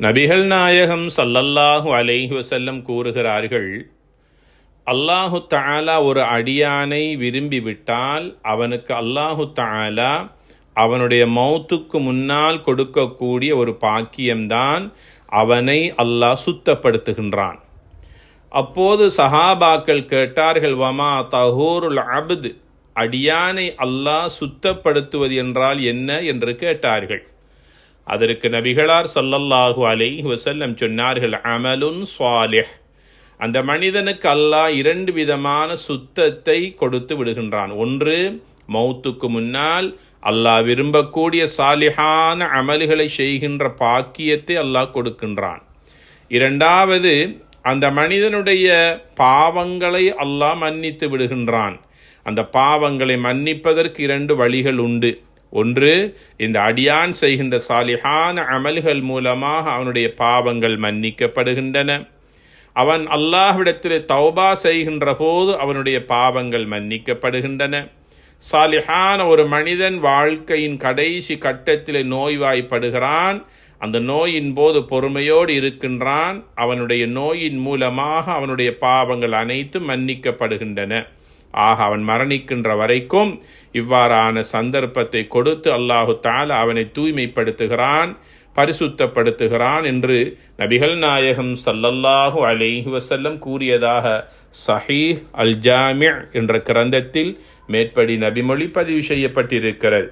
நபிகள் நாயகம் சல்லல்லாஹு அலைஹி வசல்லம் கூறுகிறார்கள் அல்லாஹு தாலா ஒரு அடியானை விரும்பிவிட்டால் அவனுக்கு அல்லாஹு தாலா அவனுடைய மௌத்துக்கு முன்னால் கொடுக்கக்கூடிய ஒரு பாக்கியம்தான் அவனை அல்லாஹ் சுத்தப்படுத்துகின்றான். அப்போது சஹாபாக்கள் கேட்டார்கள் வமா தஹூருல் அப்து? அடியானை அல்லாஹ் சுத்தப்படுத்துவது என்றால் என்ன? என்று கேட்டார்கள். அதற்கு நபிகளார் சல்லல்லாஹு அலை வசல்லம் சொன்னார்கள் அமலுன் சுவாலிஹ் அந்த மனிதனுக்கு அல்லாஹ் இரண்டு விதமான சுத்தத்தை கொடுத்து விடுகின்றான். ஒன்று மௌத்துக்கு முன்னால் அல்லாஹ் விரும்பக்கூடிய சாலிஹான அமல்களை செய்கின்ற பாக்கியத்தை அல்லாஹ் கொடுக்கின்றான். இரண்டாவது அந்த மனிதனுடைய பாவங்களை அல்லாஹ் மன்னித்து விடுகின்றான். அந்த பாவங்களை மன்னிப்பதற்கு இரண்டு வழிகள் உண்டு. ஒன்று இந்த அடியான் செய்கின்ற சாலிஹான அமல்கள் மூலமாக அவனுடைய பாவங்கள் மன்னிக்கப்படுகின்றன. அவன் அல்லாஹ்விடத்தில் தௌபா செய்கின்ற போது அவனுடைய பாவங்கள் மன்னிக்கப்படுகின்றன. சாலிஹான ஒரு மனிதன் வாழ்க்கையின் கடைசி கட்டத்தில் நோய்வாய்ப்படுகிறான். அந்த நோயின் போது பொறுமையோடு இருக்கின்றான். அவனுடைய நோயின் மூலமாக அவனுடைய பாவங்கள் அனைத்தும் மன்னிக்கப்படுகின்றன. ஆக அவன் மரணிக்கின்ற வரைக்கும் இவ்வாறான சந்தர்ப்பத்தை கொடுத்து அல்லாஹு தால அவனை தூய்மைப்படுத்துகிறான் பரிசுத்தப்படுத்துகிறான் என்று நபிகள் நாயகம் சல்லல்லாஹு அலைஹி வசல்லம் கூறியதாக சஹீஹ் அல் ஜாமி என்ற கிரந்தத்தில் மேற்படி நபிமொழி பதிவு செய்யப்பட்டிருக்கிறது.